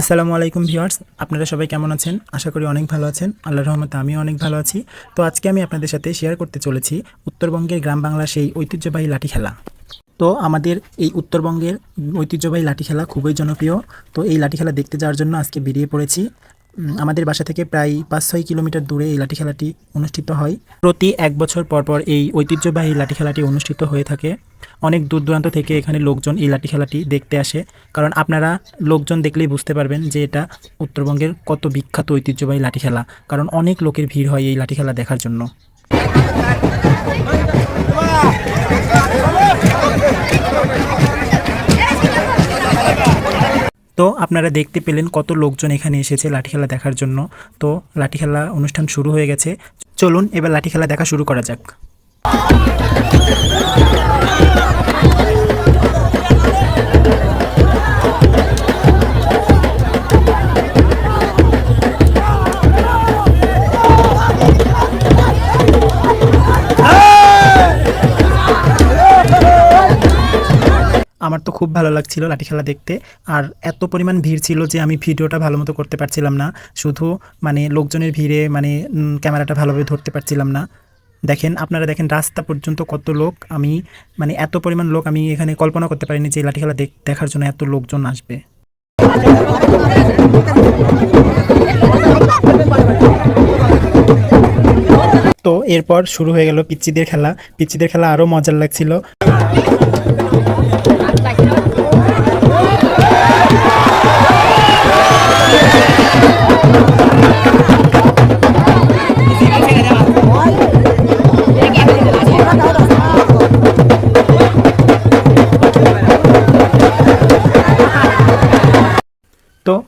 আসসালামু আলাইকুম ভিউয়ার্স, আপনারা সবাই কেমন আছেন? আশা করি অনেক ভালো আছেন। আল্লাহর রহমতে আমিও অনেক ভালো আছি। তো আজকে আমি আপনাদের সাথে শেয়ার করতে চলেছি উত্তরবঙ্গের গ্রাম বাংলার সেই ঐতিহ্যবাহী লাঠি খেলা। তো আমাদের এই উত্তরবঙ্গের ঐতিহ্যবাহী লাঠি খেলা খুবই জনপ্রিয়। তো এই লাঠি খেলা দেখতে যাওয়ার জন্য আজকে বেরিয়ে পড়েছি। আমাদের বাসা থেকে প্রায় পাঁচ ছয় কিলোমিটার দূরে এই লাঠি খেলাটি অনুষ্ঠিত হয়। প্রতি এক বছর পরপর পর এই ঐতিহ্যবাহী লাঠি খেলাটি অনুষ্ঠিত হয়ে থাকে। অনেক দূর দূরান্ত থেকে এখানে লোকজন এই লাঠি খেলাটি দেখতে আসে। কারণ আপনারা লোকজন দেখলেই বুঝতে পারবেন যে এটা উত্তরবঙ্গের কত বিখ্যাত ঐতিহ্যবাহী লাঠি খেলা কারণ অনেক লোকের ভিড় হয় এই লাঠি খেলা দেখার জন্য। তো আপনারা দেখতে পেলেন কত লোকজন এখানে এসেছে লাঠি খেলা দেখার জন্য। তো লাঠি খেলা অনুষ্ঠান শুরু হয়ে গেছে। চলুন এবার লাঠি খেলা দেখা শুরু করা যাক। আমার তো খুব ভালো লাগছিল লাঠি খেলা দেখতে। আর এত পরিমাণ ভিড় ছিল যে আমি ভিডিওটা ভালো মতো করতে পারছিলাম না। শুধু মানে লোকজনের ভিড়ে মানে ক্যামেরাটা ভালোভাবে ধরতে পারছিলাম না। দেখেন, আপনারা দেখেন রাস্তা পর্যন্ত কত লোক। আমি মানে এত পরিমাণ লোক আমি এখানে কল্পনা করতে পারিনি যে লাঠি খেলা দেখার জন্য এত লোকজন আসবে। তো এরপর শুরু হয়ে গেল পিচ্চিদের খেলা। পিচ্চিদের খেলা আরও মজার লাগছিল।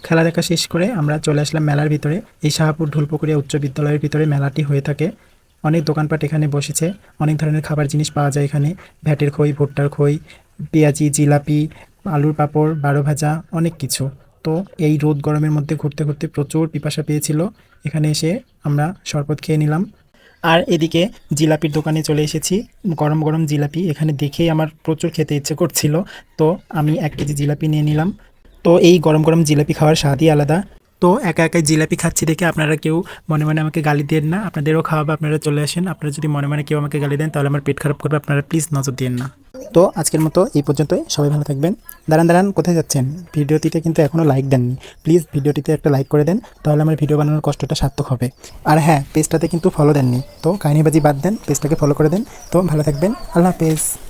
খেলা দেখা শেষ করে আমরা চলে আসলাম মেলার ভিতরে। এই শাহপুর ঢুলপুকুরিয়া উচ্চ বিদ্যালয়ের ভিতরে মেলাটি হয়ে থাকে। অনেক দোকানপাট এখানে বসেছে। অনেক ধরনের খাবার জিনিস পাওয়া যায় এখানে। ভ্যাটের খই, ভুট্টার খই, পেঁয়াজি, জিলাপি, আলুর পাঁপড়, বারো ভাজা, অনেক কিছু। তো এই রোদ গরমের মধ্যে ঘুরতে ঘুরতে প্রচুর পিপাসা পেয়েছিল। এখানে এসে আমরা শরবত খেয়ে নিলাম। আর এদিকে জিলাপির দোকানে চলে এসেছি। গরম গরম জিলাপি। এখানে দেখেই আমার প্রচুর খেতে ইচ্ছে করছিল। তো আমি এক কেজি জিলাপি নিয়ে নিলাম। তো এই গরম গরম জিলাপি খাওয়ার স্বাদই আলাদা। তো একা একাই জিলাপি খাচ্ছি দেখে আপনারা কেউ মনে মনে আমাকে গালি দেন না। আপনাদেরও খাওয়াবে, আপনারা চলে আসেন। আপনারা যদি মনে মনে কেউ আমাকে গালি দেন, তাহলে আমার পেট খারাপ করবে, আপনারা প্লিজ নজর দিন না। তো আজকের মতো এই পর্যন্তই। সবাই ভালো থাকবেন। দাঁড়ান দাঁড়ান, কোথায় যাচ্ছেন? ভিডিওটিতে কিন্তু এখনও লাইক দেননি। প্লিজ ভিডিওটিতে একটা লাইক করে দেন, তাহলে আমার ভিডিও বানানোর কষ্টটা সার্থক হবে। আর হ্যাঁ পেজটাতে কিন্তু ফলো দেননি। তো কাহিনীবাজি বাদ দেন পেজটাকে ফলো করে দেন। তো ভালো থাকবেন। আল্লাহ হাফেজ।